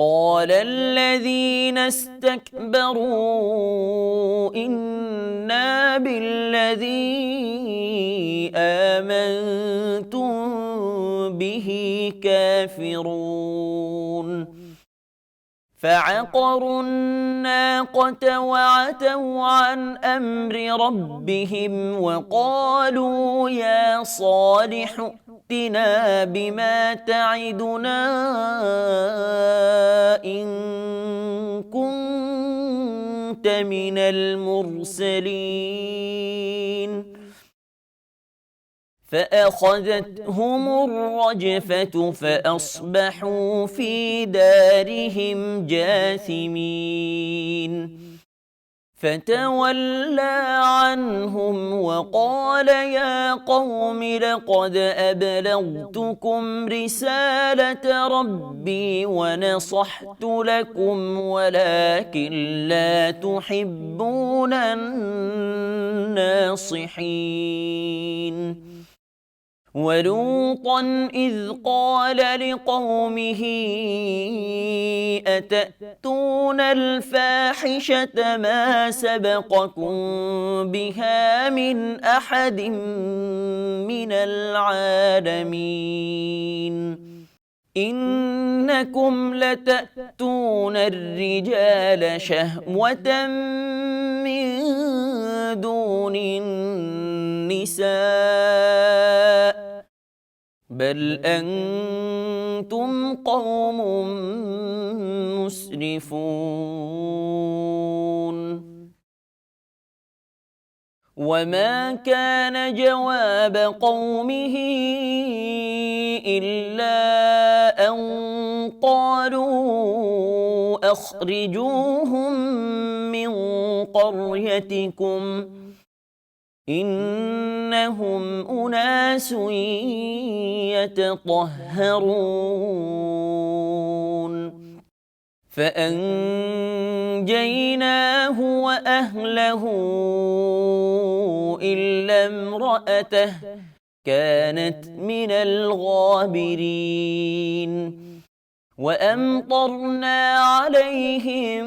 قال الذين استكبروا إنا بالذي آمنتم به كافرون. فعقروا الناقة وعتوا عن أمر ربهم وقالوا يا صالح ائتنا بما تعدنا إن كنت من المرسلين. فأخذتهم الرجفة فأصبحوا في دارهم جاثمين. فتولى عنهم وقال يا قوم لقد أبلغتكم رسالة ربي ونصحت لكم ولكن لا تحبون الناصحين. ولوطا إذ قال لقومه أتأتون الفاحشة ما سبقكم بها من أحد من العالمين إنكم لتأتون الرجال شهوة من دون النساء بل أنتم قوم مسرفون وما كان جواب قومه إلا قالوا أخرجوهم من قريتكم إنهم أناس يتطهرون فأنجيناه وأهله إلا امرأته كانت من الغابرين وأمطرنا عليهم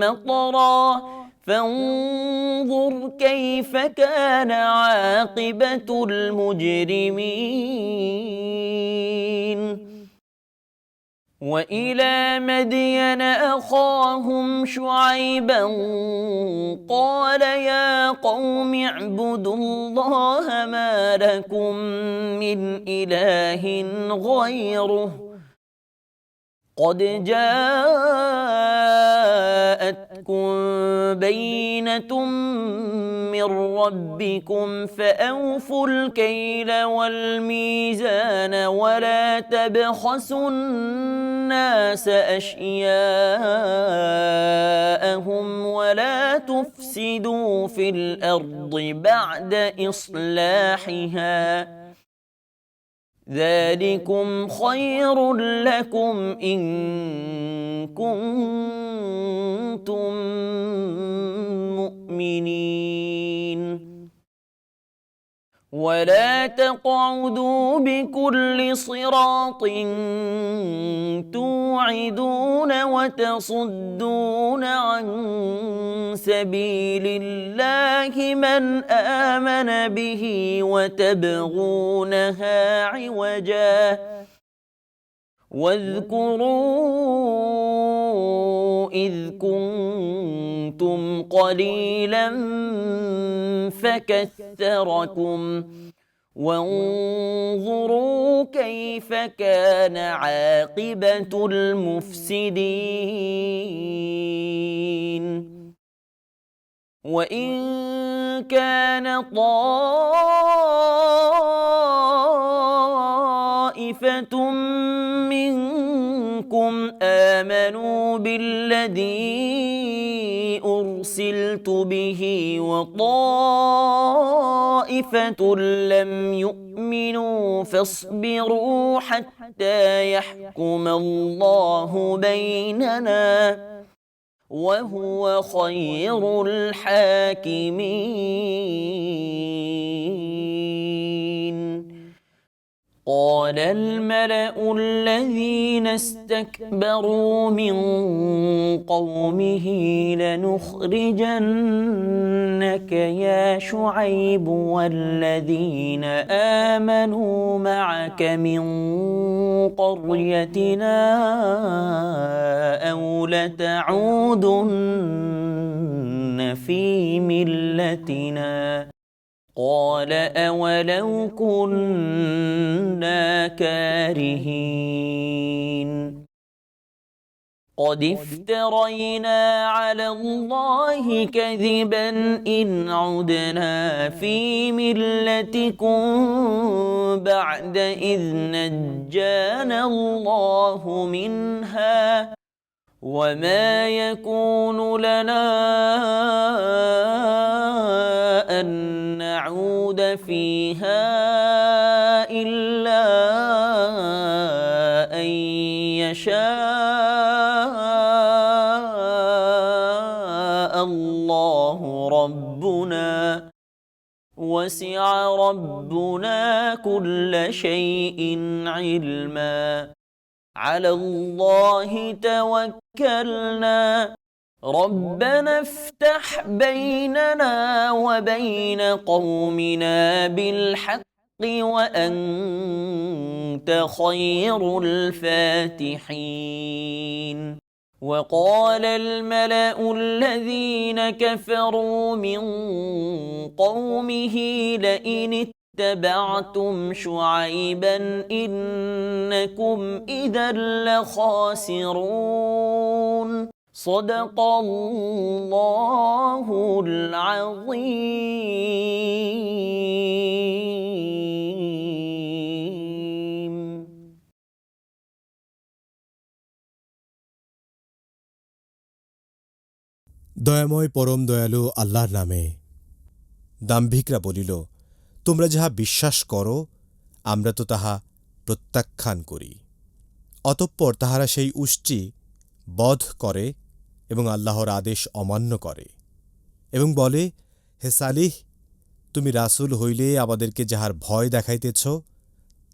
مطرًا فانظر كيف كان عاقبة المجرمين. وإلى مدين أخاهم شعيبا قال يا قوم اعبدوا الله ما لكم من إله غيره. قد جاءتكم بينة من ربكم فأوفوا الكيل والميزان ولا تبخسوا الناس أشياءهم ولا تفسدوا في الأرض بعد إصلاحها ذلكم خير لكم إن كنتم مؤمنين. ولا تقعدوا بكل صراط توعدون وتصدون عن سبيل الله من آمن به وتبغونها عوجا. واذكروا إذ كنتم قليلا فكثركم وانظروا كيف كان عاقبة المفسدين. وإن كان طائفة منكم آمنوا بالذي أرسلت به وطائفة لم يؤمنوا فاصبروا حتى يحكم الله بيننا وهو خير الحاكمين. قال الملأ الذين استكبروا من قومه لنخرجنك يا شعيب والذين آمنوا معك من قريتنا أو لتعودن في ملتنا. قال أولو كنا كارهين. قد افترينا على الله كذبا إن عدنا في ملتكم بعد إذ نجانا الله منها وما يكون لنا نعود فيها إلا أن يشاء الله ربنا. وسع ربنا كل شيء علما. على الله توكلنا. ربنا افتح بيننا وبين قومنا بالحق وأنت خير الفاتحين. وقال الملأ الذين كفروا من قومه لئن اتبعتم شعيبا إنكم إذا لخاسرون. صدق الله العظيم দয়াময় পরম দয়ালু আল্লাহর নামে দাম্ভিকরা বলিল তোমরা যাহা বিশ্বাস করো আমরা তো তাহা প্রত্যাখ্যান করি অতঃপর তাহারা সেই উষ্টি বধ করে এবং আল্লাহর আদেশ অমান্য করে এবং বলে, হে সালিহ, তুমি রাসূল হইলে আমাদেরকে যাহার ভয় দেখাইতেছ,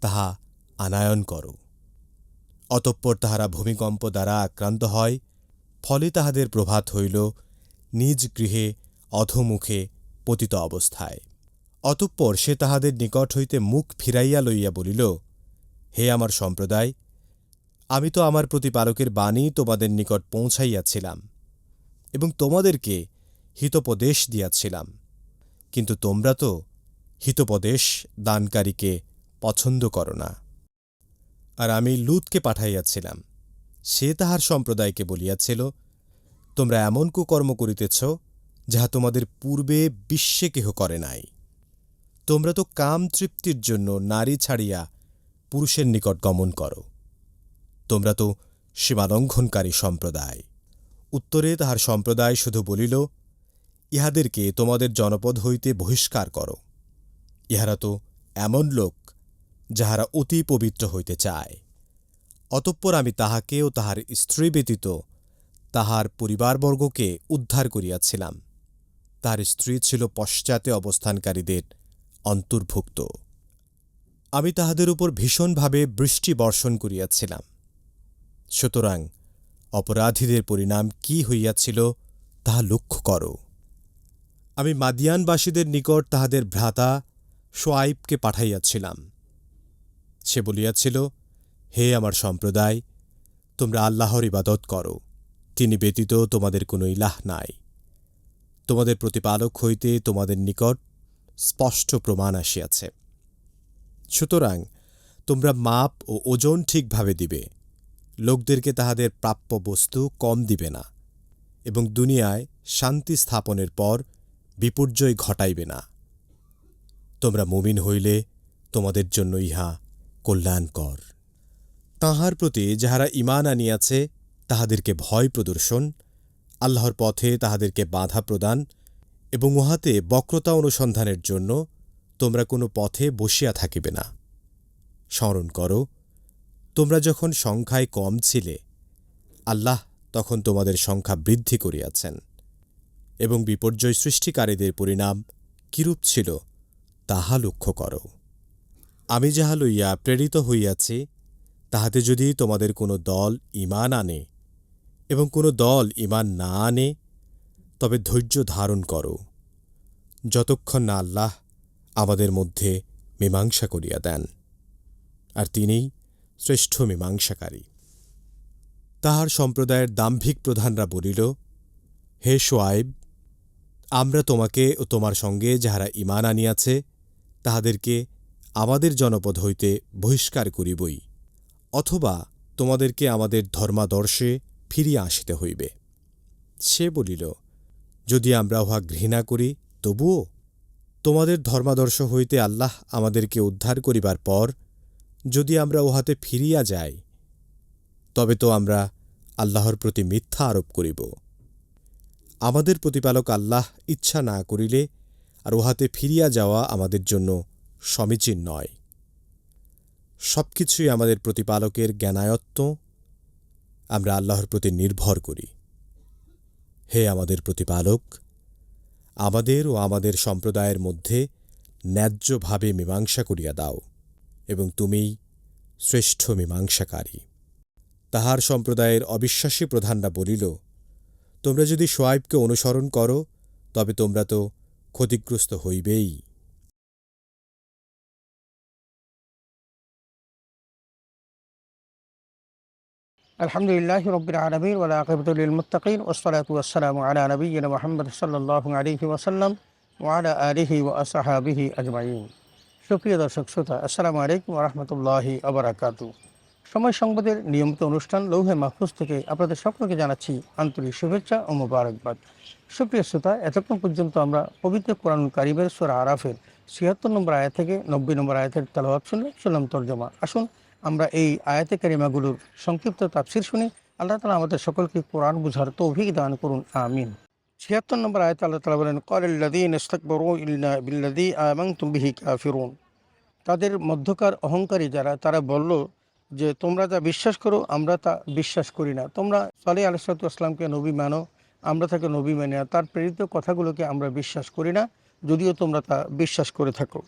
তাহা আনায়ন করো। অতঃপর তাহারা ভূমিকম্প দ্বারা আক্রান্ত হয়, ফলে তাহাদের প্রভাত হইল নিজ গৃহে অধমুখে পতিত অবস্থায়। অতঃপর সে তাহাদের নিকট হইতে মুখ ফিরাইয়া লইয়া বলিল, হে আমার সম্প্রদায় আমি তো আমার প্রতিপালকের বাণী তোমাদের নিকট পৌঁছাইয়াছিলাম এবং তোমাদেরকে হিতোপদেশ দিয়াছিলাম। কিন্তু তোমরা তো হিতোপদেশ দানকারীকে পছন্দ করো না। আর আমি লুতকে পাঠাইয়াছিলাম, সে তাহার সম্প্রদায়কে বলিয়াছিল, তোমরা এমন কুকর্ম করিতেছ যাহা তোমাদের পূর্বে বিশ্বে কেহ করে নাই। তোমরা তো কাম তৃপ্তির জন্য নারী ছাড়িয়া পুরুষের নিকট গমন করো। তোমরা তো সীমালঙ্ঘনকারী সম্প্রদায়। উত্তরে তাহার সম্প্রদায় শুধু বলিল, ইহাদেরকে তোমাদের জনপদ হইতে বহিষ্কার করো। ইহারা তো এমন লোক যাহারা অতি পবিত্র হইতে চায়। অতঃপর আমি তাহাকে ও তাহার স্ত্রী ব্যতীত তাহার পরিবারবর্গকে উদ্ধার করিয়াছিলাম। তাহার স্ত্রী ছিল পশ্চাতে অবস্থানকারীদের অন্তর্ভুক্ত। আমি তাহাদের উপর ভীষণভাবে বৃষ্টি বর্ষণ করিয়াছিলাম। সুতরাং অপরাধীদের পরিণাম কি হইয়াছিল তাহা লক্ষ্য কর। আমি মাদিয়ানবাসীদের নিকট তাহাদের ভ্রাতা সোয়াইবকে পাঠাইয়াছিলাম। সে বলিয়াছিল, হে আমার সম্প্রদায়, তোমরা আল্লাহর ইবাদত করো, তিনি ব্যতীত তোমাদের কোনো ইলাহ নাই। তোমাদের প্রতিপালক হইতে তোমাদের নিকট স্পষ্ট প্রমাণ আসিয়াছে। সুতরাং তোমরা মাপ ও ওজন ঠিকভাবে দিবে। লোকদেরকে তাহাদের প্রাপ্য বস্তু কম দিবে না এবং দুনিয়ায় শান্তি স্থাপনের পর বিপর্যয় ঘটাইবে না। তোমরা মুমিন হইলে তোমাদের জন্য ইহা কল্যাণকর। তাঁহার প্রতি যাহারা ইমান আনিয়াছে, তাহাদেরকে ভয় প্রদর্শন, আল্লাহর পথে তাহাদেরকে বাধা প্রদান এবং উহাতে বক্রতা অনুসন্ধানের জন্য তোমরা কোনো পথে বসিয়া থাকিবে না। স্মরণ করো তোমরা যখন সংখ্যায় কম ছিলে, আল্লাহ তখন তোমাদের সংখ্যা বৃদ্ধি করিয়াছেন। এবং বিপর্যয় সৃষ্টিকারীদের পরিণাম কিরূপ ছিল, তাহা লক্ষ্য করো। আমি যাহা লইয়া প্রেরিত হইয়াছি, তাহাতে যদি তোমাদের কোনো দল ইমান আনে এবং কোনো দল ইমান না আনে, তবে ধৈর্য ধারণ করো, যতক্ষণ না আল্লাহ আমাদের মধ্যে মীমাংসা করিয়া দেন। আর তিনিই শ্রেষ্ঠ মীমাংসাকারী। তাহার সম্প্রদায়ের দাম্ভিক প্রধানরা বলিল, হে সোয়াইব, আমরা তোমাকে ও তোমার সঙ্গে যাহারা ইমান আনিয়াছে, তাহাদেরকে আমাদের জনপদ হইতে বহিষ্কার করিবই, অথবা তোমাদেরকে আমাদের ধর্মাদর্শে ফিরিয়া আসিতে হইবে। সে বলিল, যদি আমরা উহা ঘৃণা করি, তবুও তোমাদের ধর্মাদর্শ হইতে আল্লাহ আমাদেরকে উদ্ধার করিবার পর যদি আমরা উহাতে ফিরিয়া যাই, তবে তো আমরা আল্লাহর প্রতি মিথ্যা আরোপ করিব। আমাদের প্রতিপালক আল্লাহ ইচ্ছা না করিলে আর উহাতে ফিরিয়া যাওয়া আমাদের জন্য সমীচীন নয়। সবকিছুই আমাদের প্রতিপালকের জ্ঞানায়ত্ত, আমরা আল্লাহর প্রতি নির্ভর করি। হে আমাদের প্রতিপালক, আমাদের ও আমাদের সম্প্রদায়ের মধ্যে ন্যায্যভাবে মীমাংসা করিয়া দাও। এবং তুমিই শ্রেষ্ঠ মীমাংসাকারী। তাহার সম্প্রদায়ের অবিশ্বাসী প্রধানরা বলিল, তোমরা যদি সোয়াইবকে অনুসরণ করো, তবে তোমরা তো ক্ষতিগ্রস্ত হইবেই। আলহামদুলিল্লাহ রবির আলমীর ওলা আকবতুল মুতাকিন ওসলাত ওসালাম আলা নবীন মোহাম্মদ সাল্লাহ আলহি ওসাল্লাম ওয়ালা আলহি ও আসাহাবিহি আজমাইন। সুপ্রিয় দর্শক শ্রোতা, আসসালামু আলাইকুম রহমতুল্লাহি আবরাকাতু সময় সংবাদের নিয়মিত অনুষ্ঠান লৌহে মাহফুজ থেকে আপনাদের সকলকে জানাচ্ছি আন্তরিক শুভেচ্ছা ও মোবারকবাদ। সুপ্রিয় শ্রোতা, এতক্ষণ পর্যন্ত আমরা পবিত্র কোরআন কারিমের সোরা আরাফের ছিয়াত্তর নম্বর আয়াত থেকে নব্বই নম্বর আয়াতের তেলাওয়াত শুনে শুনলাম তর্জমা। আসুন, আমরা এই আয়াতে কারিমাগুলোর সংক্ষিপ্ত তাফসির শুনি। আল্লাহ তালা আমাদের সকলকে কোরআন বুঝার তৌফিক দান করুন, আমিন। ছিয়াত্তর নম্বর আয়ত আল্লাহ তালা বলেন কলিল্লাদিন ইস্তাকবরু ইল্লা বিল্লাদি আয়ামাং তুমবিহি কাফিরুন। তাদের মধ্যকার অহংকারী যারা, তারা বলল যে, তোমরা যা বিশ্বাস করো, আমরা তা বিশ্বাস করি না। তোমরা সালি আলসালাতু আসলামকে নবী মানো, আমরা তাকে নবী মানি না। তার প্রেরিত কথাগুলোকে আমরা বিশ্বাস করি না, যদিও তোমরা তা বিশ্বাস করে থাকো।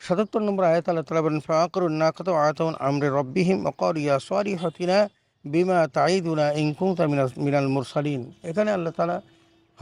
সাতাত্তর নম্বর আয়াত আল্লাহ তালা বলেন ফাকরুন নাকত আয়তন আমরে রব্বিহিম অকর ইয়া সরি হতিনা বিমা তাইদুনা ইনকুমতা মিনাল মুরসালিন। এখানে আল্লাহ তালা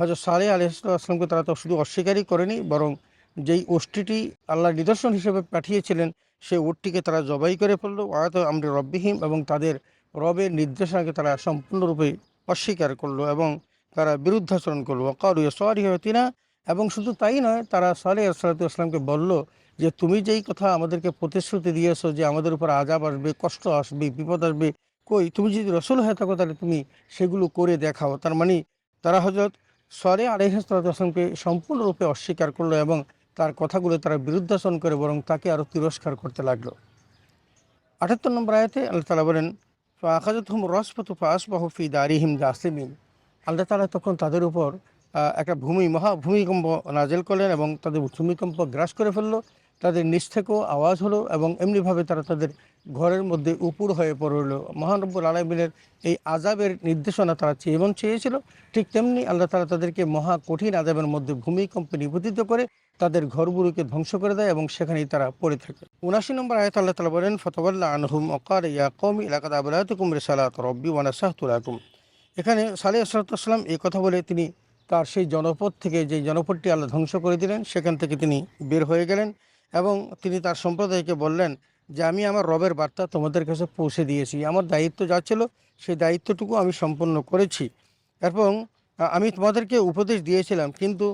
হজরত সালে আলহিসামকে তারা তো শুধু অস্বীকারই করেনি, বরং যেই ওষ্ঠীটি আল্লাহ নিদর্শন হিসেবে পাঠিয়েছিলেন সেই ওটটিকে তারা জবাই করে ফেলল। আয়ত আমরে রব্বিহিম এবং তাদের রবের নির্দেশনাকে তারা সম্পূর্ণরূপে অস্বীকার করল এবং তারা বিরুদ্ধাচরণ করল। অকর সরি হতিনা এবং শুধু তাই নয়, তারা সালে আসসালাতু আসলামকে বলল যে, তুমি যেই কথা আমাদেরকে প্রতিশ্রুতি দিয়েছ যে, আমাদের উপর আজাব আসবে, কষ্ট আসবে, বিপদ আসবে, কই? তুমি যদি রসুল হয়ে থাকো, তাহলে তুমি সেগুলো করে দেখাও। তার মানে তারা হজরত সরে আলহামকে সম্পূর্ণরূপে অস্বীকার করল এবং তার কথাগুলো তারা বিরুদ্ধাচরণ করে বরং তাকে আরও তিরস্কার করতে লাগল। আঠাত্তর নম্বর আয়াতে আল্লাহ তালা বলেন আখাজত হুম রসপত ফাস বাহুফি দারিহিম জাসলিমিন আল্লাহ তালা তখন তাদের উপর একটা ভূমি, মহা ভূমিকম্প নাজেল করলেন এবং তাদের ভূমিকম্প গ্রাস করে ফেলল। তাদের নিচ থেকেও আওয়াজ হলো এবং এমনিভাবে তারা তাদের ঘরের মধ্যে উপুর হয়ে পড়ল। মহানব্বুল আলমিনের এই আজাবের নির্দেশনা তারা এবং চেয়েছিল। ঠিক তেমনি আল্লাহ তালা তাদেরকে মহা কঠিন আজাবের মধ্যে ভূমিকম্পে নিবেদিত করে তাদের ঘরগুলোকে ধ্বংস করে দেয় এবং সেখানেই তারা পড়ে থাকে। উনাশি নম্বর আয়ত আল্লাহ তালা বলেন ফতবল্লা আনহুম অকার ইয়া কম ইলাকাত আবরাতুকুম রেসালাত রব্বি ওয়ানা সাহতুলাকুম এখানে সালে আসলাতাম এই কথা বলে তিনি তার সেই জনপদ থেকে যে জনপদটি আল্লাহ ধ্বংস করে দিলেন, সেখান থেকে তিনি বের হয়ে গেলেন। এবং তিনি তার সম্প্রদায়কে বললেন যে, আমি আমার রবের বার্তা তোমাদের কাছে পৌঁছে দিয়েছি। আমার দায়িত্ব যা ছিল, সেই দায়িত্বটুকু আমি সম্পন্ন করেছি। এবং আমি তোমাদেরকে উপদেশ দিয়েছিলাম, কিন্তু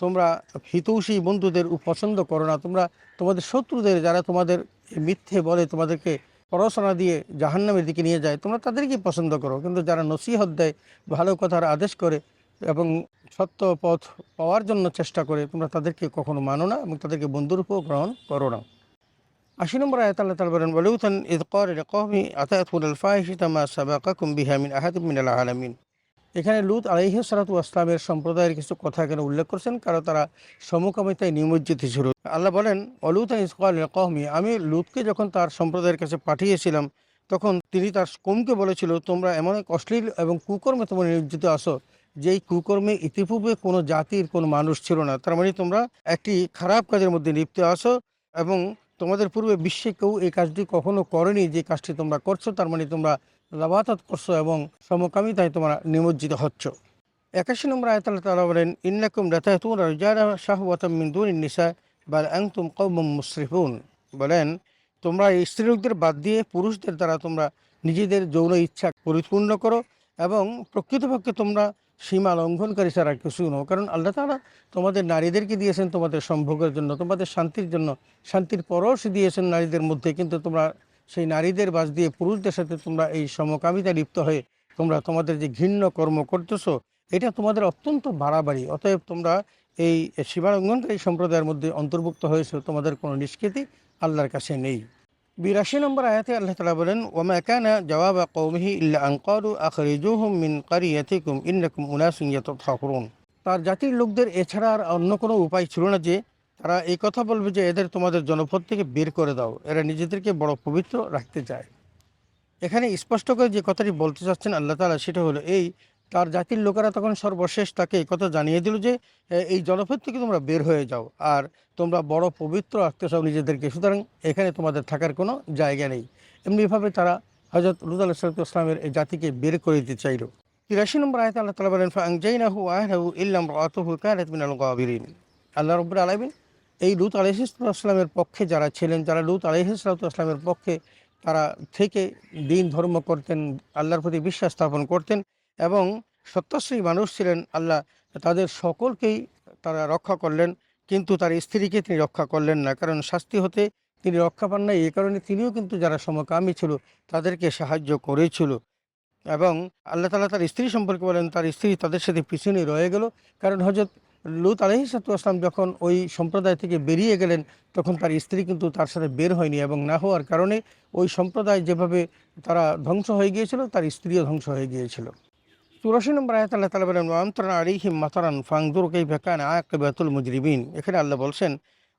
তোমরা হিতৌষী বন্ধুদের পছন্দ করো না। তোমরা তোমাদের শত্রুদের, যারা তোমাদের মিথ্যে বলে তোমাদেরকে পড়াশোনা দিয়ে জাহান্নামের দিকে নিয়ে যায়, তোমরা তাদেরকেই পছন্দ করো। কিন্তু যারা নসিহত দেয়, ভালো কথার আদেশ করে এবং সত্য পথ পাওয়ার জন্য চেষ্টা করে তোমরা তাদেরকে কখনো মানো না এবং তাদেরকে বন্ধুরূপেও গ্রহণ করো না। আশি নম্বর আয়াত বলেন কর আলামিন। এখানে লুত আলাইহ সালাতু আসলামের সম্প্রদায়ের কিছু কথা এখানে উল্লেখ করছেন, কারণ তারা সমকামিতায় নিমজ্জিত ছিল। আল্লাহ বলেন অলুতান ইসকাল কহমি আমি লুতকে যখন তার সম্প্রদায়ের কাছে পাঠিয়েছিলাম, তখন তিনি তার কমকে বলেছিল, তোমরা এমন এক অশ্লীল এবং কুকর্মে তোমরা নিয়োজিত আসো যেই কুকর্মে ইতিপূর্বে কোনো জাতির কোনো মানুষ ছিল না, তার মানে তোমরা একটি খারাপ কাজের মধ্যে লিপ্ত আসো এবং তোমাদের পূর্বে বিশ্বে কেউ এই কাজটি কখনো করেনি, যে কাজটি তোমরা করছ, তার মানে তোমরা লাবাতাত করছ এবং সমকামিতায় তোমরা নিমজ্জিত হচ্ছ। একাশি নম্বর আয়তাল তালা বলেন, ইন্নাকুম রাতাতুন রাজারা শাহওয়াতাম মিন দুনিন নিসা, বাল আনতুম কওমুম মুসরিফুন। বলেন, তোমরা এই স্ত্রীলোকদের বাদ দিয়ে পুরুষদের দ্বারা তোমরা নিজেদের যৌন ইচ্ছা পরিপূর্ণ করো এবং প্রকৃতপক্ষে তোমরা সীমা লঙ্ঘনকারী ছাড়া কিছু নয়। কারণ আল্লাহ তালা তোমাদের নারীদেরকে দিয়েছেন তোমাদের সম্ভোগের জন্য, তোমাদের শান্তির জন্য। শান্তির পরশ দিয়েছেন নারীদের মধ্যে, কিন্তু তোমরা সেই নারীদের বাস দিয়ে পুরুষদের সাথে তোমরা এই সমকামিতা লিপ্ত হয়ে তোমরা তোমাদের যে ঘৃণ্য কর্ম করতেছো, এটা তোমাদের অত্যন্ত বাড়াবাড়ি। অতএব তোমরা এই সীমালঙ্ঘনকারী সম্প্রদায়ের মধ্যে অন্তর্ভুক্ত হয়েছে, তোমাদের কোনো নিষ্কৃতি আল্লাহর কাছে নেই। বিরাশি নম্বর আয়াতে আল্লাহ তালা বলেন, ওমা কানা জবাব কৌমিহি ইল্লা আঙ্কারু আখরিজুহুম মিন কারিয়াতিকুম ইন্নাকুম উনাসুন ইয়াতাফাকুরুন তার জাতির লোকদের এছাড়া আর অন্য কোনো উপায় ছিল না যে, তারা এই কথা বলবে যে, এদের তোমাদের জনপদ থেকে বের করে দাও। এরা নিজেদেরকে বড় পবিত্র রাখতে চায়। এখানে স্পষ্ট করে যে কথাটি বলতে চাচ্ছেন আল্লাহ তালা সেটা হলো এই তার জাতির লোকেরা তখন সর্বশেষ তাকে এই কথা জানিয়ে দিল যে এই জনপদ থেকে তোমরা বের হয়ে যাও আর তোমরা বড় পবিত্র রাখতে চাও নিজেদেরকে। সুতরাং এখানে তোমাদের থাকার কোনো জায়গা নেই। এমনিভাবে তারা হজরত লুদ আল্লাহ সালামের এই জাতিকে বের করে দিতে চাইল। তিরাশি নম্বর আয়তে আল্লাহ তালা বলেন ফাংজাইনাহু আহরাহু ইল্লাম রাতুহু কানাত মিনাল গাবিরিন। আল্লাহ রব্বুল আলামিন এই লুত আলহিসামের পক্ষে যারা ছিলেন, যারা লুত আলহিসামের পক্ষে তারা থেকে দিন ধর্ম করতেন, আল্লাহর প্রতি বিশ্বাস স্থাপন করতেন এবং সত্যশ্রী মানুষ ছিলেন আল্লাহ, তাদের সকলকেই তারা রক্ষা করলেন, কিন্তু তার স্ত্রীকে তিনি রক্ষা করলেন না। কারণ শাস্তি হতে তিনি রক্ষা পান না এই কারণে তিনিও কিন্তু যারা সমকামী ছিল, তাদেরকে সাহায্য করেছিল। এবং আল্লাহ তালা তার স্ত্রী সম্পর্কে বলেন, তার স্ত্রী তাদের সাথে পিছনে রয়ে গেল। কারণ হজরত লুত আলহি আসলাম যখন ওই সম্প্রদায় থেকে বেরিয়ে গেলেন, তখন তার স্ত্রী কিন্তু তার সাথে বের হয়নি এবং না হওয়ার কারণে ওই সম্প্রদায় যেভাবে তারা ধ্বংস হয়ে গিয়েছিল, তার স্ত্রীও ধ্বংস হয়ে গিয়েছিল। চুরাশি নম্বর আয়াত আল্লাহ তালা বলেন আমতরান আলিহিম মাতারান ফাংদুর কে ভেকান আয়াকুল মুজরিবিন এখানে আল্লাহ বলছেন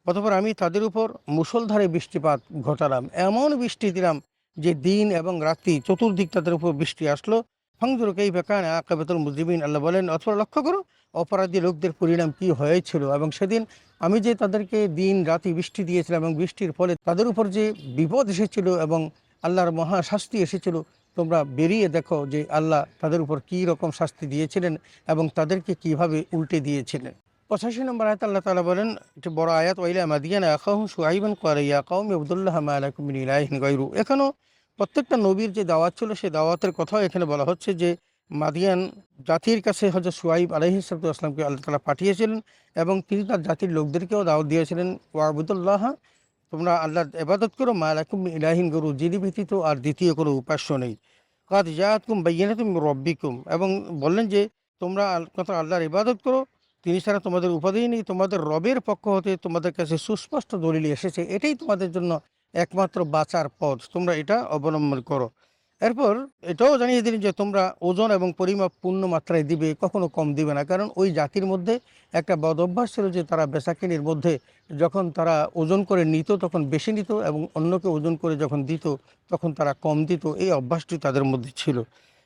অতপর আমি তাদের উপর মুসলধারে বৃষ্টিপাত ঘটালাম। এমন বৃষ্টি দিলাম যে দিন এবং রাত্রি চতুর্দিক তাদের উপর বৃষ্টি আসলো। ফাংদুর কেই ভেকান আকাবাতুল মুজরিবিন আল্লাহ বলেন অথবা লক্ষ্য করো, অপরাধী লোকদের পরিণাম কি হয়েছিল? এবং সেদিন আমি যে তাদেরকে দিন রাতি বৃষ্টি দিয়েছিলাম এবং বৃষ্টির ফলে তাদের উপর যে বিপদ এসেছিল এবং আল্লাহর মহা শাস্তি এসেছিল তোমরা বেরিয়ে দেখো যে আল্লাহ তাদের উপর কী রকম শাস্তি দিয়েছিলেন এবং তাদেরকে কীভাবে উল্টে দিয়েছিলেন। পঁচাশি নম্বর আয়াত আল্লাহ তালা বলেন একটি বড় আয়াত ওইলা মাদিয়ান আকাহু সুহাইবান কোয়ারাইয়া কৌম আবদুল্লাহ মালাকুমিন ইলাহিন গাইরু এখানেও প্রত্যেকটা নবীর যে দাওয়াত ছিল, সেই দাওয়াতের কথাও এখানে বলা হচ্ছে যে মাদিয়ান জাতির কাছে হজরত সুয়াইব আলহিসামকে আল্লাহ তালা পাঠিয়েছিলেন এবং তিনি তার জাতির লোকদেরকেও দাওয়াত দিয়েছিলেন ওয়াবুদুল্লাহ তোমরা আল্লাহর এবাদত করো মালাকুম ইলাহিন গরু, যিনি ব্যতীত আর দ্বিতীয় কোনো উপাস্য নেই। কাদ জাহাতকুম বাইয়ানা তুমি রব্বিকুম। এবং বললেন যে, তোমরা কথা আল্লাহর ইবাদত করো, তিনি ছাড়া তোমাদের উপাধি নেই, তোমাদের রবের পক্ষ হতে তোমাদের কাছে সুস্পষ্ট দলিল এসেছে। এটাই তোমাদের জন্য একমাত্র বাঁচার পথ। তোমরা এটা অবলম্বন করো। এরপর এটাও জানিয়ে দিলেন যে তোমরা ওজন এবং পরিমাপ পূর্ণ মাত্রায় দিবে, কখনো কম দিবে না। কারণ ওই জাতির মধ্যে একটা বদ অভ্যাস ছিল যে তারা বেসাকিনির মধ্যে যখন তারা ওজন করে নিত তখন বেশি নিত এবং অন্যকে ওজন করে যখন দিত তখন তারা কম দিত, এই অভ্যাসটি তাদের মধ্যে ছিল।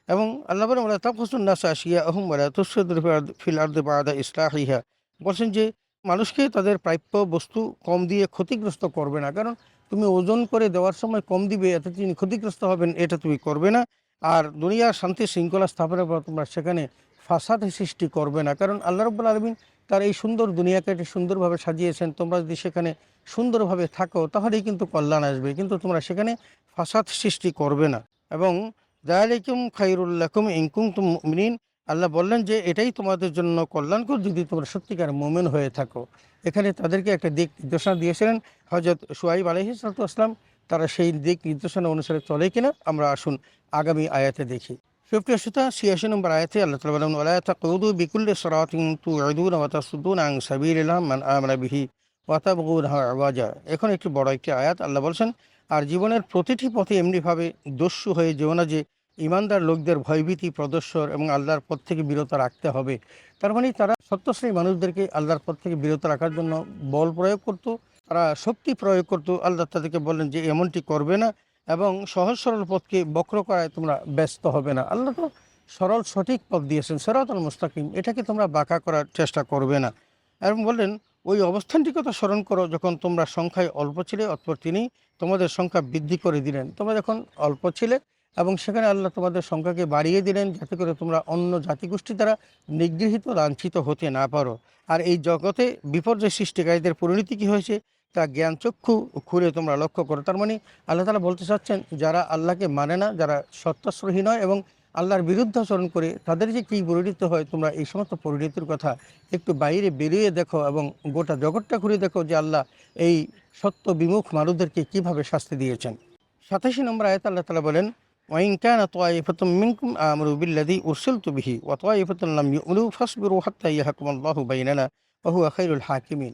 এবং আল্লাহ ওলা তাপসুন নাসা আসিয়া আহম ওলা তুসদুর ফিল আর্দে বাদা ইসলাহিহা। বলছেন যে মানুষকে তাদের প্রাপ্য বস্তু কম দিয়ে ক্ষতিগ্রস্ত করবে না। কারণ তুমি ওজন করে দেওয়ার সময় কম দিবে এতে তিনি ক্ষতিগ্রস্ত হবেন, এটা তুমি করবে না। আর দুনিয়ার শান্তি শৃঙ্খলা স্থাপনের পর তোমরা সেখানে ফাসাদ সৃষ্টি করবে না। কারণ আল্লাহ রব্বুল আলমিন তার এই সুন্দর দুনিয়াকে একটি সুন্দরভাবে সাজিয়েছেন। তোমরা যদি সেখানে সুন্দরভাবে থাকো, তাহলেই কিন্তু কল্যাণ আসবে। কিন্তু তোমরা সেখানে ফাসাদ সৃষ্টি করবে না। এবং দায়ালিকুম খাইরুল্লাকুম ইনকুম তুম মিনিন আল্লাহ বললেন যে, এটাই তোমাদের জন্য কল্যাণকর যদি তোমরা সত্যিকার মোমেন হয়ে থাকো। এখানে তাদেরকে একটা দিক নির্দেশনা দিয়েছিলেন হজরত সুয়াইব আলহিসাল্লাম তারা সেই দিক নির্দেশনা অনুসারে চলে কিনা আমরা আসুন আগামী আয়াতে দেখি। সুপ্রিয় শ্রোতা, ছিয়াশি নম্বর আয়াতে আল্লাহ তালা বলেন ওলা তাকুদু বিকুল্লে সরাতিন তু আদুন ওয়াতা সুদ্দুন মান আমরা বিহি ওয়াতাবগুনহাওয়াজা এখন একটি বড় একটি আয়াত আল্লাহ বলছেন, আর জীবনের প্রতিটি পথে এমনিভাবে দস্যু হয়ে যেও না যে ইমানদার লোকদের ভয়ভীতি, প্রদর্শন এবং আল্লাহর পথ থেকে বিরত রাখতে হবে। তার মানে তারা সত্যশ্রেণী মানুষদেরকে আল্লাহর পথ থেকে বিরত রাখার জন্য বল প্রয়োগ করত। তারা শক্তি প্রয়োগ করত। আল্লাহ তাদেরকে বললেন যে, এমনটি করবে না এবং সহজ সরল পথকে বক্র করায় তোমরা ব্যস্ত হবে না। আল্লাহ তো সরল সঠিক পথ দিয়েছেন, সেরাতুল মুস্তাকিম। এটাকে তোমরা বাঁকা করার চেষ্টা করবে না। এবং বললেন, ওই অবস্থানটি কথা স্মরণ করো, যখন তোমরা সংখ্যায় অল্প ছিলে, অতপর তিনি তোমাদের সংখ্যা বৃদ্ধি করে দিলেন। তোমরা যখন অল্প ছিলে এবং সেখানে আল্লাহ তোমাদের সংখ্যাকে বাড়িয়ে দিলেন যাতে করে তোমরা অন্য জাতিগোষ্ঠী দ্বারা নিগৃহীত, লাঞ্ছিত হতে না পারো। আর এই জগতে বিপর্যয় সৃষ্টিকারীদের পরিণতি কী হয়েছে? তা জ্ঞানচক্ষু খুলে তোমরা লক্ষ্য করো। তার মানে আল্লাহ তালা বলতে চাচ্ছেন, যারা আল্লাহকে মানে না, যারা সত্যাশ্রহী নয় এবং আল্লাহর বিরুদ্ধে আচরণ করে, তাদের যে কী পরিণতি হয়, তোমরা এই সমস্ত পরিণতির কথা একটু বাইরে বেরিয়ে দেখো এবং গোটা জগৎটা ঘুরে দেখো যে আল্লাহ এই সত্য বিমুখ মানুষদেরকে কীভাবে শাস্তি দিয়েছেন। সাতাশি নম্বর আয়ত আল্লাহ তালা বলেন কানা তোয়াইফতুম মিনকুম আমরু বিল্লাদি উরসিলতু বিহি ওয়া তোয়াইফতুন লাম ইউমিনু ফাসবিরু হাত্তা ইয়াহকুমাল্লাহু বাইনানা ওয়া হুয়া খাইরুল হাকিমিন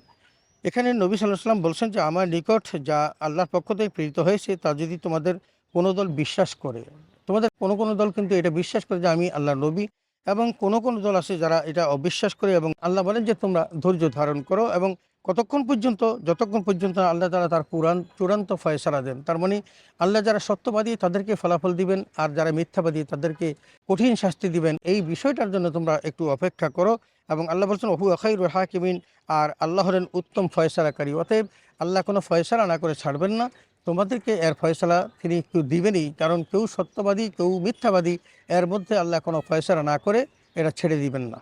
এখানে নবী সাল্লাম বলছেন যে, আমার নিকট যা আল্লাহর পক্ষ থেকে প্রেরিত হয়েছে, তা যদি তোমাদের কোনো দল বিশ্বাস করে। তোমাদের কোনো কোনো দল কিন্তু এটা বিশ্বাস করে যে, আমি আল্লাহ নবী। এবং কোনো কোনো দল আছে যারা এটা অবিশ্বাস করে এবং আল্লাহ বলেন যে, তোমরা ধৈর্য ধারণ করো এবং কতক্ষণ পর্যন্ত, যতক্ষণ পর্যন্ত আল্লাহ তালা তার পুরাণ চূড়ান্ত ফয়সালা দেন, তার মানে আল্লাহ যারা সত্যবাদী তাদেরকে ফলাফল দিবেন, আর যারা মিথ্যাবাদী তাদেরকে কঠিন শাস্তি দিবেন, এই বিষয়টার জন্য তোমরা একটু অপেক্ষা করো। এবং আল্লাহ বলছেন, ওহু আখাইর হাকিমিন আর আল্লাহ হলেন উত্তম ফয়সালাকারী। অতএব আল্লাহ কোনো ফয়সালা না করে ছাড়বেন না। তোমাদেরকে এর ফয়সালা তিনি কেউ দিবেনই, কারণ কেউ সত্যবাদী, কেউ মিথ্যাবাদী, এর মধ্যে আল্লাহ কোনো ফয়সালা না করে এটা ছেড়ে দিবেন না।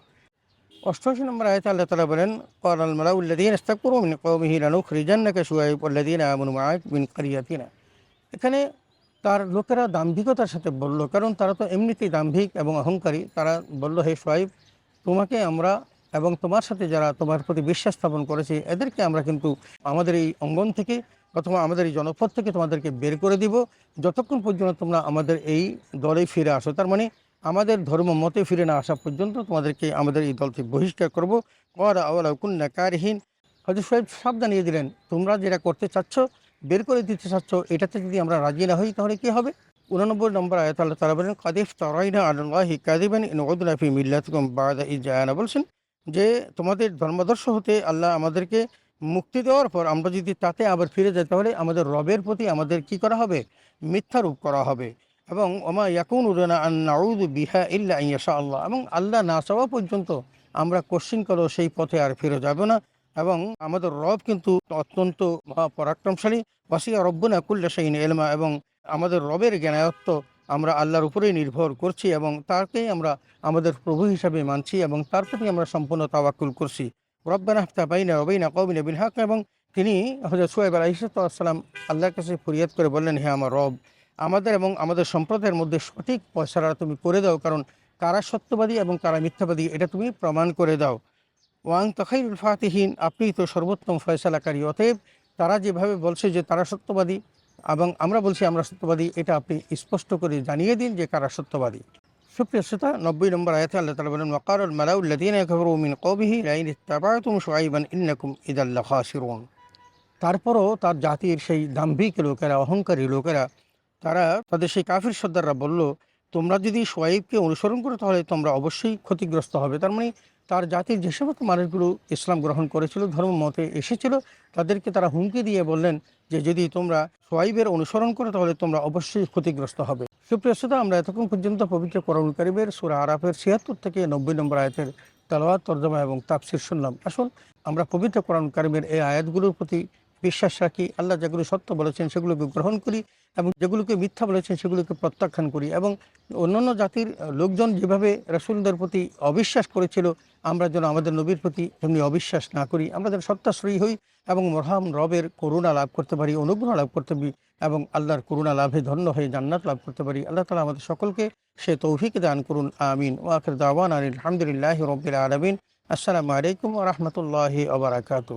অষ্টআশি নম্বর আয়তা আল্লাহ তালা বলেন করাল মালা উল্লাদিন ইস্তাকুর মিন কৌমিহিলানু খ্রিজান্নাকে সুয়াইব উল্লাদিন আমন মায়ক মিন কারিয়াতিনা এখানে তার লোকেরা দাম্ভিকতার সাথে বলল, কারণ তারা তো এমনিতেই দাম্ভিক এবং অহংকারী। তারা বলল, হে সোয়াইব তোমাকে আমরা এবং তোমার সাথে যারা তোমার প্রতি বিশ্বাস স্থাপন করেছে, এদেরকে আমরা কিন্তু আমাদের এই অঙ্গন থেকে অথবা আমাদের এই জনপদ থেকে তোমাদেরকে বের করে দিব। যতক্ষণ পর্যন্ত তোমরা আমাদের এই দলে ফিরে আসো। তার মানে আমাদের ধর্ম মতে ফিরে না আসা পর্যন্ত তোমাদেরকে আমাদের এই দল থেকে বহিষ্কার করব। কর আওয়ালা কুন্না কারহীন। হজরত সাহেব সব জানিয়ে দিলেন, তোমরা যেটা করতে চাচ্ছ, বের করে দিতে চাচ্ছ, এটাতে যদি আমরা রাজি না হই, তাহলে কি হবে? উননব্বই নম্বর আয়াত আল্লাহ তালা বলেন কাদিফ তারাইনা আল্লাহি কাদিবেন ইন ওদুলাফি মিল্লাতুকুম বাদা ইজায়ানা বলছেন যে, তোমাদের ধর্মাদর্শ হতে আল্লাহ আমাদেরকে মুক্তি দেওয়ার পর আমরা যদি তাতে আবার ফিরে যাই, তাহলে আমাদের রবের প্রতি আমাদের কি করা হবে? মিথ্যারূপ করা হবে। এবং ওমা ইয়াকুন উদানা আন্নাউদ বিহা ইল্লা ইয়াশা আল্লাহ। এবং আল্লাহ না চাওয়া পর্যন্ত আমরা কোশ্চিন করো সেই পথে আর ফিরে যাব না। এবং আমাদের রব কিন্তু অত্যন্ত মহাপরাক্রমশালী। ওয়াসিয়া রব্বনা কুল্লা শাহিন এলমা এবং আমাদের রবের জ্ঞানায়ত্ত আমরা আল্লাহর উপরেই নির্ভর করছি এবং তাকেই আমরা আমাদের প্রভু হিসাবে মানছি এবং তার প্রতি আমরা সম্পূর্ণ তাওয়াক্কুল করছি। রব্বানা হাফতা বাইনা রবিনা কবিনা বিল হাক এবং তিনি হজরত সোয়েব আলাইসালাম আল্লাহর কাছে ফরিয়াদ করে বললেন, হে আমার রব আমাদের এবং আমাদের সম্প্রদায়ের মধ্যে সঠিক পয়সারা তুমি করে দাও, কারণ কারা সত্যবাদী এবং কারা মিথ্যাবাদী এটা তুমি প্রমাণ করে দাও। ওয়াং তখাইরুল ফাতিহীন, আপনি তো সর্বোত্তম ফয়সালাকারী, অতএব তারা যেভাবে বলছে যে তারা সত্যবাদী এবং আমরা বলছি আমরা সত্যবাদী, এটা আপনি স্পষ্ট করে জানিয়ে দিন যে কারা সত্যবাদী। সুপ্রিয় শ্রোতা, নব্বই নম্বর আয়াতে আল্লাহ তালা বলেন, ওয়াকারুল মালাউল্লাদিন খবর মিন কবিহি লাইন ইত্তাবাতুম শুআইবান ইন্নাকুম ইদাল্লাহ খাসিরুন তারপরও তার জাতির সেই দাম্ভিক লোকেরা, অহংকারী লোকেরা তারা তাদের সেই কাফির সর্দাররা বলল, তোমরা যদি সোয়াইবকে অনুসরণ করো, তাহলে তোমরা অবশ্যই ক্ষতিগ্রস্ত হবে। তার মানে তার জাতির যে সমস্ত মানুষগুলো ইসলাম গ্রহণ করেছিল, ধর্ম মতে এসেছিল, তাদেরকে তারা হুমকি দিয়ে বললেন যে, যদি তোমরা সোয়াইবের অনুসরণ করো, তাহলে তোমরা অবশ্যই ক্ষতিগ্রস্ত হবে। সুপ্রিয় শ্রোতা, আমরা এতক্ষণ পর্যন্ত পবিত্র করণ কারিবের সুরা আরাফের ছিয়াত্তর থেকে নব্বই নম্বর আয়াতের তালোয়াত তর্জমা এবং তাপসির শুনলাম। আসুন, আমরা পবিত্র করণ কারিমের এই আয়াতগুলোর প্রতি বিশ্বাস রাখি, আল্লাহ যেগুলো সত্য বলেছেন সেগুলোকে গ্রহণ করি এবং যেগুলোকে মিথ্যা বলেছেন সেগুলোকে প্রত্যাখ্যান করি এবং অন্যান্য জাতির লোকজন যেভাবে রসুলদের প্রতি অবিশ্বাস করেছিল, আমরা যেন আমাদের নবীর প্রতি তেমনি অবিশ্বাস না করি। আমরা যেন সত্যাশ্রয়ী হই এবং মরহাম রবের করুণা লাভ করতে পারি, অনুগ্রহ লাভ করতে পারি এবং আল্লাহর করুণা লাভে ধন্য হয়ে জান্নাত লাভ করতে পারি। আল্লাহ তালা আমাদের সকলকে সে তৌফিক দান করুন, আমিন। ওয়াকের দাওয়ান আলহামদুলিল্লাহ রবিল আলমিন। আসসালামু আলাইকুম রহমতুল্লাহি আবরাকাতু